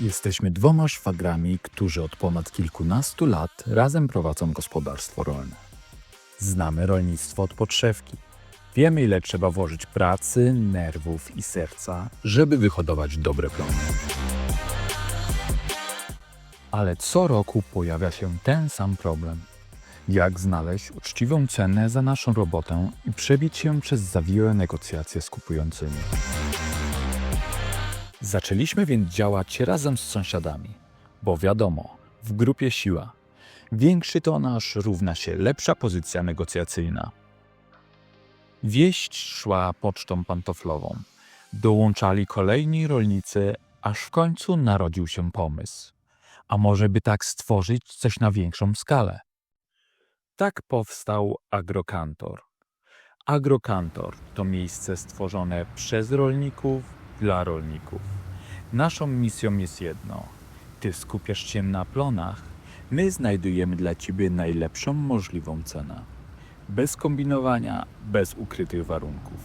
Jesteśmy dwoma szwagrami, którzy od ponad kilkunastu lat razem prowadzą gospodarstwo rolne. Znamy rolnictwo od podszewki. Wiemy, ile trzeba włożyć pracy, nerwów i serca, żeby wyhodować dobre plony. Ale co roku pojawia się ten sam problem. Jak znaleźć uczciwą cenę za naszą robotę i przebić się przez zawiłe negocjacje z kupującymi. Zaczęliśmy więc działać razem z sąsiadami, bo wiadomo, w grupie siła. Większy tonaż równa się lepsza pozycja negocjacyjna. Wieść szła pocztą pantoflową. Dołączali kolejni rolnicy, aż w końcu narodził się pomysł. A może by tak stworzyć coś na większą skalę? Tak powstał Agrokantor. Agrokantor to miejsce stworzone przez rolników dla rolników. Naszą misją jest jedno. Ty skupiasz się na plonach, my znajdujemy dla ciebie najlepszą możliwą cenę. Bez kombinowania, bez ukrytych warunków.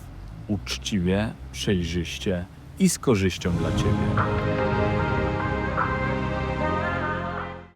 Uczciwie, przejrzyście i z korzyścią dla ciebie.